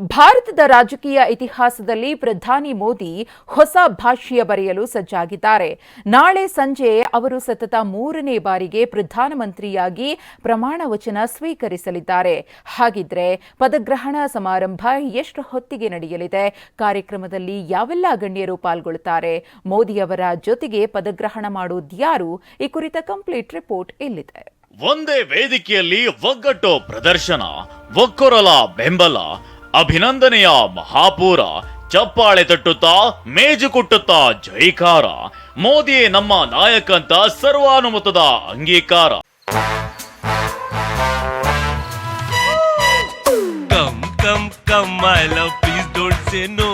ಭಾರತದ ರಾಜಕೀಯ ಇತಿಹಾಸದಲ್ಲಿ ಪ್ರಧಾನಿ ಮೋದಿ ಹೊಸ ಭಾಷ್ಯ ಬರೆಯಲು ಸಜ್ಜಾಗಿದ್ದಾರೆ. ನಾಳೆ ಸಂಜೆ ಅವರು ಸತತ ಮೂರನೇ ಬಾರಿಗೆ ಪ್ರಧಾನಮಂತ್ರಿಯಾಗಿ ಪ್ರಮಾಣ ವಚನ ಸ್ವೀಕರಿಸಲಿದ್ದಾರೆ. ಹಾಗಿದ್ರೆ ಪದಗ್ರಹಣ ಸಮಾರಂಭ ಎಷ್ಟು ಹೊತ್ತಿಗೆ ನಡೆಯಲಿದೆ? ಕಾರ್ಯಕ್ರಮದಲ್ಲಿ ಯಾವೆಲ್ಲ ಗಣ್ಯರು ಪಾಲ್ಗೊಳ್ಳುತ್ತಾರೆ ಮೋದಿಯವರ ಜೊತೆಗೆ ಪದಗ್ರಹಣ ಮಾಡುವುದ್ಯಾರು ಈ ಕುರಿತ ಕಂಪ್ಲೀಟ್ ರಿಪೋರ್ಟ್ ಇಲ್ಲಿದೆ. ಒಂದೇ ವೇದಿಕೆಯಲ್ಲಿ ಒಗ್ಗಟ್ಟು ಪ್ರದರ್ಶನ, ಒಕ್ಕೊರಲ ಬೆಂಬಲ ಅಭಿನಂದನೆಯ ಮಹಾಪೂರ ಚಪ್ಪಾಳೆ ತಟ್ಟುತ್ತಾ ಮೇಜು ಕುಟ್ಟುತ್ತಾ ಜೈಕಾರ ಮೋದಿಯೇ ನಮ್ಮ ನಾಯಕ ಅಂತ ಸರ್ವಾನುಮತದ ಅಂಗೀಕಾರ come come come my love. Please don't say no,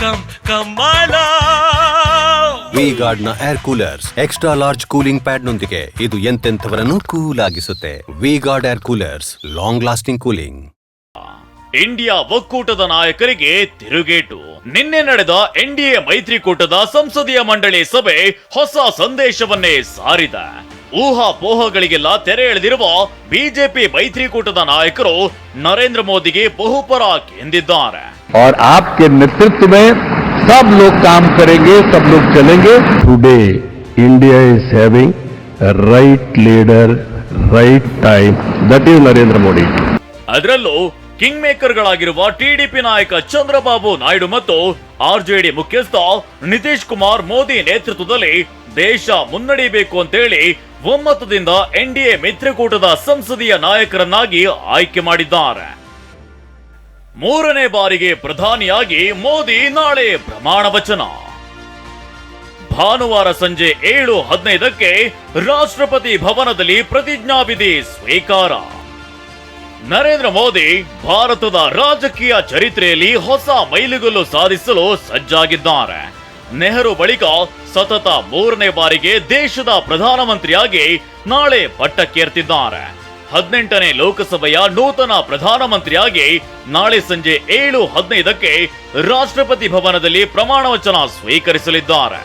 come come my love. V ಗಾರ್ಡ್ನ air coolers extra large cooling pad ನೊಂದಿಗೆ ಇದು ಎಂತೆಂಥವರನ್ನು cool ಆಗಿಸುತ್ತೆ V Guard air coolers long lasting cooling India ಒಕ್ಕೂಟದ ನಾಯಕರಿಗೆ ತಿರುಗೇಟು ನಿನ್ನೆ ನಡೆದ ಎನ್ಡಿಎ ಮೈತ್ರಿಕೂಟದ ಸಂಸದೀಯ ಮಂಡಳಿ ಸಭೆ ಹೊಸ ಸಂದೇಶವನ್ನೇ ಸಾರಿದೆ ಊಹಾಪೋಹಗಳಿಗೆಲ್ಲ ತೆರೆ ಎಳೆದಿರುವ ಬಿಜೆಪಿ ಮೈತ್ರಿಕೂಟದ ನಾಯಕರು ನರೇಂದ್ರ ಮೋದಿಗೆ ಬಹುಪರ ಎಂದಿದ್ದಾರೆ और आपके नेतृत्व में सब लोग काम करेंगे सब लोग चलेंगे today India is having right leader right time that is Narendra Modi ಅದರಲ್ಲೂ ಕಿಂಗ್ ಮೇಕರ್ಗಳಾಗಿರುವ ಟಿಡಿಪಿ ನಾಯಕ ಚಂದ್ರಬಾಬು ನಾಯ್ಡು ಮತ್ತು ಆರ್ಜೆಡಿ ಮುಖ್ಯಸ್ಥ ನಿತೀಶ್ ಕುಮಾರ್ ಮೋದಿ ನೇತೃತ್ವದಲ್ಲಿ ದೇಶ ಮುನ್ನಡೆಯಬೇಕು ಅಂತೇಳಿ ಒಮ್ಮತದಿಂದ ಎನ್ಡಿಎ ಮಿತ್ರಕೂಟದ ಸಂಸದೀಯ ನಾಯಕರನ್ನಾಗಿ ಆಯ್ಕೆ ಮಾಡಿದ್ದಾರೆ. ಮೂರನೇ ಬಾರಿಗೆ ಪ್ರಧಾನಿಯಾಗಿ ಮೋದಿ ನಾಳೆ ಪ್ರಮಾಣ ವಚನ. ಭಾನುವಾರ ಸಂಜೆ ಏಳು ಹದಿನೈದಕ್ಕೆ ರಾಷ್ಟ್ರಪತಿ ಭವನದಲ್ಲಿ ಪ್ರತಿಜ್ಞಾವಿಧಿ ಸ್ವೀಕಾರ. ನರೇಂದ್ರ ಮೋದಿ ಭಾರತದ ರಾಜಕೀಯ ಚರಿತ್ರೆಯಲ್ಲಿ ಹೊಸ ಮೈಲಿಗಲ್ಲು ಸಾಧಿಸಲು ಸಜ್ಜಾಗಿದ್ದಾರೆ. ನೆಹರು ಬಳಿಕ ಸತತ ಮೂರನೇ ಬಾರಿಗೆ ದೇಶದ ಪ್ರಧಾನಮಂತ್ರಿಯಾಗಿ ನಾಳೆ ಪಟ್ಟಕ್ಕೇರ್ತಿದ್ದಾರೆ. ಹದಿನೆಂಟನೇ ಲೋಕಸಭೆಯ ನೂತನ ಪ್ರಧಾನಮಂತ್ರಿಯಾಗಿ ನಾಳೆ ಸಂಜೆ ಏಳು ಹದಿನೈದಕ್ಕೆ ರಾಷ್ಟ್ರಪತಿ ಭವನದಲ್ಲಿ ಪ್ರಮಾಣ ವಚನ ಸ್ವೀಕರಿಸಲಿದ್ದಾರೆ.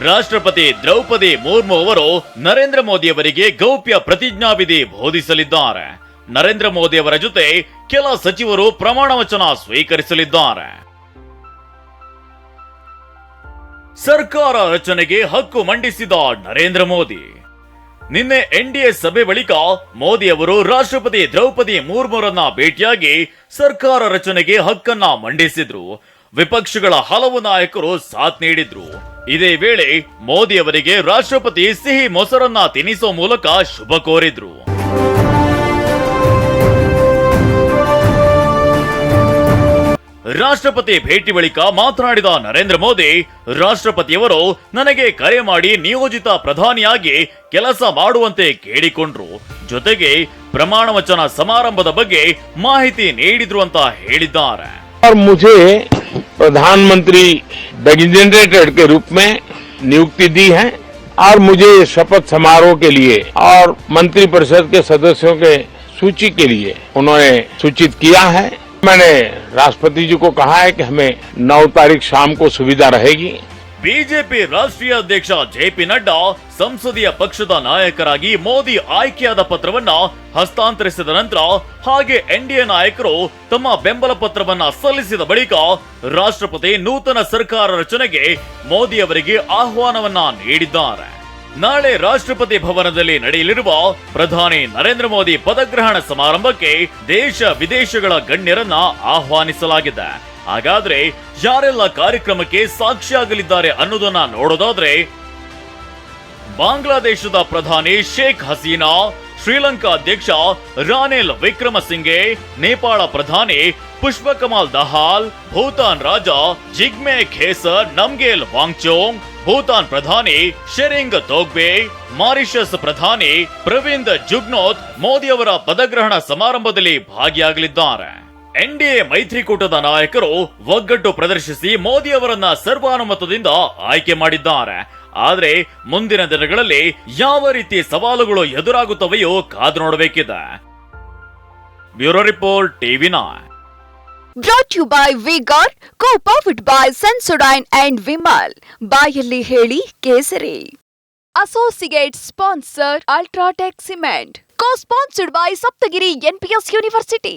ರಾಷ್ಟ್ರಪತಿ ದ್ರೌಪದಿ ಮುರ್ಮು ಅವರು ನರೇಂದ್ರ ಮೋದಿ ಅವರಿಗೆ ಗೌಪ್ಯ ಪ್ರತಿಜ್ಞಾವಿಧಿ ಬೋಧಿಸಲಿದ್ದಾರೆ. ನರೇಂದ್ರ ಮೋದಿ ಅವರ ಜೊತೆ ಕೆಲ ಸಚಿವರು ಪ್ರಮಾಣ ವಚನ ಸ್ವೀಕರಿಸಲಿದ್ದಾರೆ. ಸರ್ಕಾರ ರಚನೆಗೆ ಹಕ್ಕು ಮಂಡಿಸಿದ ನರೇಂದ್ರ ಮೋದಿ. ನಿನ್ನೆ ಎನ್ಡಿಎ ಸಭೆ ಬಳಿಕ ಮೋದಿ ಅವರು ರಾಷ್ಟ್ರಪತಿ ದ್ರೌಪದಿ ಮುರ್ಮುರನ್ನ ಭೇಟಿಯಾಗಿ ಸರ್ಕಾರ ರಚನೆಗೆ ಹಕ್ಕನ್ನ ಮಂಡಿಸಿದ್ರು. ವಿಪಕ್ಷಗಳ ಹಲವು ನಾಯಕರು ಸಾಥ್ ನೀಡಿದ್ರು. ಇದೇ ವೇಳೆ ಮೋದಿ ಅವರಿಗೆ ರಾಷ್ಟ್ರಪತಿ ಸಿಹಿ ಮೊಸರನ್ನ ತಿನ್ನಿಸುವ ಮೂಲಕ ಶುಭ ಕೋರಿದ್ರು. ರಾಷ್ಟ್ರಪತಿ ಭೇಟಿ ಬಳಿಕ ಮಾತನಾಡಿದ ನರೇಂದ್ರ ಮೋದಿ ರಾಷ್ಟ್ರಪತಿಯವರು ನನಗೆ ಕರೆ ಮಾಡಿ ನಿಯೋಜಿತ ಪ್ರಧಾನಿಯಾಗಿ ಕೆಲಸ ಮಾಡುವಂತೆ ಕೇಳಿಕೊಂಡ್ರು ಜೊತೆಗೆ ಪ್ರಮಾಣ ವಚನ ಸಮಾರಂಭದ ಬಗ್ಗೆ ಮಾಹಿತಿ ನೀಡಿದ್ರು ಅಂತ ಹೇಳಿದ್ದಾರೆ और मुझे प्रधानमंत्री डेजिग्नेटेड के रूप में नियुक्ति दी है और मुझे शपथ समारोह के लिए और मंत्रिपरिषद के सदस्यों के सूची के लिए उन्होंने सूचित किया है मैंने राष्ट्रपति जी को कहा है कि हमें 9 तारीख शाम को सुविधा रहेगी ಬಿಜೆಪಿ ರಾಷ್ಟ್ರೀಯ ಅಧ್ಯಕ್ಷ ಜೆಪಿ ನಡ್ಡಾ ಸಂಸದೀಯ ಪಕ್ಷದ ನಾಯಕರಾಗಿ ಮೋದಿ ಆಯ್ಕೆಯಾದ ಪತ್ರವನ್ನ ಹಸ್ತಾಂತರಿಸಿದ ನಂತರ ಹಾಗೆ ಎನ್ಡಿಎ ನಾಯಕರು ತಮ್ಮ ಬೆಂಬಲ ಪತ್ರವನ್ನ ಸಲ್ಲಿಸಿದ ಬಳಿಕ ರಾಷ್ಟ್ರಪತಿ ನೂತನ ಸರ್ಕಾರ ರಚನೆಗೆ ಮೋದಿ ಅವರಿಗೆ ಆಹ್ವಾನವನ್ನ ನೀಡಿದ್ದಾರೆ ನಾಳೆ ರಾಷ್ಟ್ರಪತಿ ಭವನದಲ್ಲಿ ನಡೆಯಲಿರುವ ಪ್ರಧಾನಿ ನರೇಂದ್ರ ಮೋದಿ ಪದಗ್ರಹಣ ಸಮಾರಂಭಕ್ಕೆ ದೇಶ ವಿದೇಶಗಳ ಗಣ್ಯರನ್ನ ಆಹ್ವಾನಿಸಲಾಗಿದೆ. ಹಾಗಾದ್ರೆ ಯಾರೆಲ್ಲ ಕಾರ್ಯಕ್ರಮಕ್ಕೆ ಸಾಕ್ಷಿಯಾಗಲಿದ್ದಾರೆ ಅನ್ನೋದನ್ನ ನೋಡೋದಾದ್ರೆ, ಬಾಂಗ್ಲಾದೇಶದ ಪ್ರಧಾನಿ ಶೇಖ್ ಹಸೀನಾ ಶ್ರೀಲಂಕಾ ಅಧ್ಯಕ್ಷ ರಾನಿಲ್ ವಿಕ್ರಮಸಿಂಘೆ, ನೇಪಾಳ ಪ್ರಧಾನಿ ಪುಷ್ಪಕಮಾಲ್ ದಹಾಲ್, ಭೂತಾನ್ ರಾಜ ಜಿಗ್ಮೆ ಖೇಸರ್, ನಮ್ಗೇಲ್ ವಾಂಗ್ಚೋಂಗ್, ಭೂತಾನ್ ಪ್ರಧಾನಿ ಶೆರಿಂಗ್ ತೋಗ್ಬೆ ಮಾರಿಷಸ್ ಪ್ರಧಾನಿ ಪ್ರವೀಂದ್ ಜುಗ್ನೋತ್ ಮೋದಿ ಅವರ ಪದಗ್ರಹಣ ಸಮಾರಂಭದಲ್ಲಿ ಭಾಗಿಯಾಗಲಿದ್ದಾರೆ. ಎನ್ಡಿಎ ಮೈತ್ರಿಕೂಟದ ನಾಯಕರು ಒಗ್ಗಟ್ಟು ಪ್ರದರ್ಶಿಸಿ ಮೋದಿ ಅವರನ್ನ ಸರ್ವಾನುಮತದಿಂದ ಆಯ್ಕೆ ಮಾಡಿದ್ದಾರೆ. ಆದ್ರೆ ಮುಂದಿನ ದಿನಗಳಲ್ಲಿ ಯಾವ ರೀತಿ ಸವಾಲುಗಳು ಎದುರಾಗುತ್ತವೆಯೋ ಕಾದು ನೋಡಬೇಕಿದೆ. Bureau report, TV nine brought you by V Guard co powered by Sensodyne and Vimal ಬಾಯಲ್ಲಿ ಹೇಳಿ ಕೇಸರಿ. Associate sponsor UltraTech cement co sponsored by Saptagiri NPS university